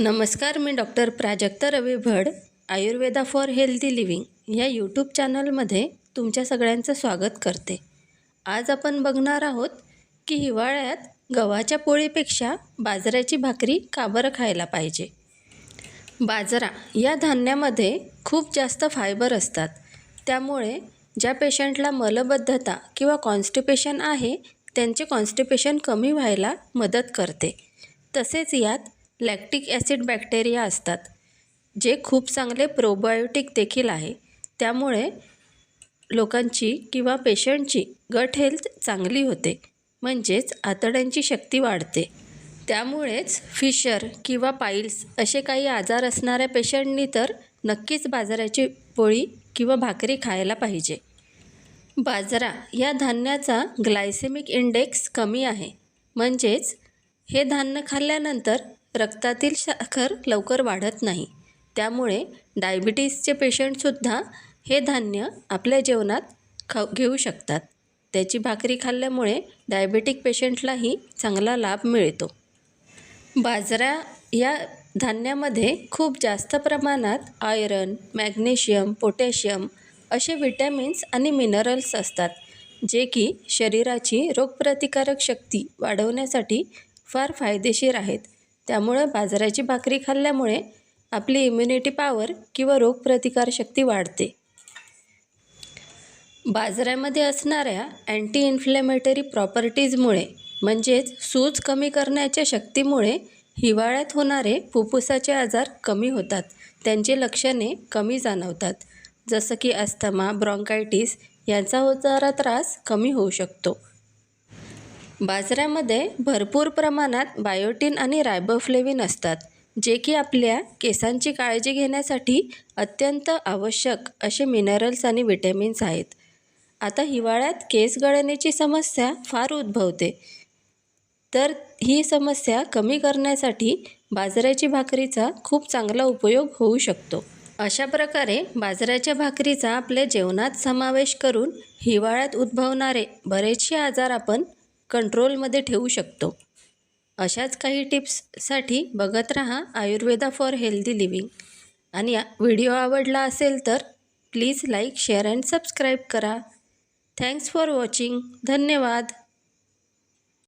नमस्कार मी doctor Prajakta Ravi Bhad ayurveda for healthy living या YouTube चॅनलमध्ये तुमच्या सगळ्यांचं स्वागत करते. आज आपण बघणार आहोत की हिवाळ्यात गव्हाच्या पोळीपेक्षा बाजऱ्याची भाकरी का बरं खायला पाहिजे? बाजरा या धान्यामध्ये खूप जास्त फायबर असतात. त्यामुळे ज्या पेशंटला मलबद्धता किंवा कॉन्स्टिपेशन आहे त्यांचे कॉन्स्टिपेशन कमी व्हायला मदत करते. तसेच यात लॅक्टिक ॲसिड बॅक्टेरिया असतात जे खूप चांगले प्रोबायोटिक देखील आहे. त्यामुळे लोकांची किंवा पेशंटची गट हेल्थ चांगली होते म्हणजेच आतड्यांची शक्ती वाढते. त्यामुळेच फिशर किंवा पाईल्स असे काही आजार असणाऱ्या पेशंटनी तर नक्कीच बाजाराची पोळी किंवा भाकरी खायला पाहिजे. बाजरा या धान्याचा ग्लायसेमिक इंडेक्स कमी आहे म्हणजेच हे धान्य खाल्ल्यानंतर रक्तातील साखर लवकर वाढत नाही. त्यामुळे डायबिटीसचे पेशंटसुद्धा हे धान्य आपल्या जेवणात खाऊ घेऊ शकतात. त्याची भाकरी खाल्ल्यामुळे डायबेटिक पेशंटलाही चांगला लाभ मिळतो. बाजरा या धान्यामध्ये खूप जास्त प्रमाणात आयरन मॅग्नेशियम पोटॅशियम असे विटॅमिन्स आणि मिनरल्स असतात जे की शरीराची रोगप्रतिकारक शक्ती वाढवण्यासाठी फार फायदेशीर आहेत. त्यामुळे बाजऱ्याची भाकरी खाल्ल्यामुळे आपली इम्युनिटी पॉवर किंवा रोगप्रतिकारशक्ती वाढते. बाजऱ्यामध्ये असणाऱ्या अँटी इन्फ्लेमेटरी प्रॉपर्टीजमुळे म्हणजेच सूज कमी करण्याच्या शक्तीमुळे हिवाळ्यात होणारे फुफ्फुसाचे आजार कमी होतात. त्यांची लक्षणे कमी जाणवतात. जसं की अस्थमा ब्रॉन्कायटिस यांचा होणारा त्रास कमी होऊ शकतो. बाजऱ्यामध्ये भरपूर प्रमाणात बायोटीन आणि रायबोफ्लेविन असतात जे की आपल्या केसांची काळजी घेण्यासाठी अत्यंत आवश्यक असे मिनरल्स आणि विटॅमिन्स आहेत. आता हिवाळ्यात केस गळण्याची समस्या फार उद्भवते. तर ही समस्या कमी करण्यासाठी बाजऱ्याची भाकरीचा खूप चांगला उपयोग होऊ शकतो. अशा प्रकारे बाजऱ्याच्या भाकरीचा आपल्या जेवणात समावेश करून हिवाळ्यात उद्भवणारे बरेचसे आजार आपण कंट्रोलमध्ये ठेवू शकतो. अशाच काही टिप्ससाठी बघत रहा आयुर्वेदा फॉर हेल्दी लिव्हिंग. आणि व्हिडिओ आवडला असेल तर please like share and subscribe करा. Thanks for watching. धन्यवाद.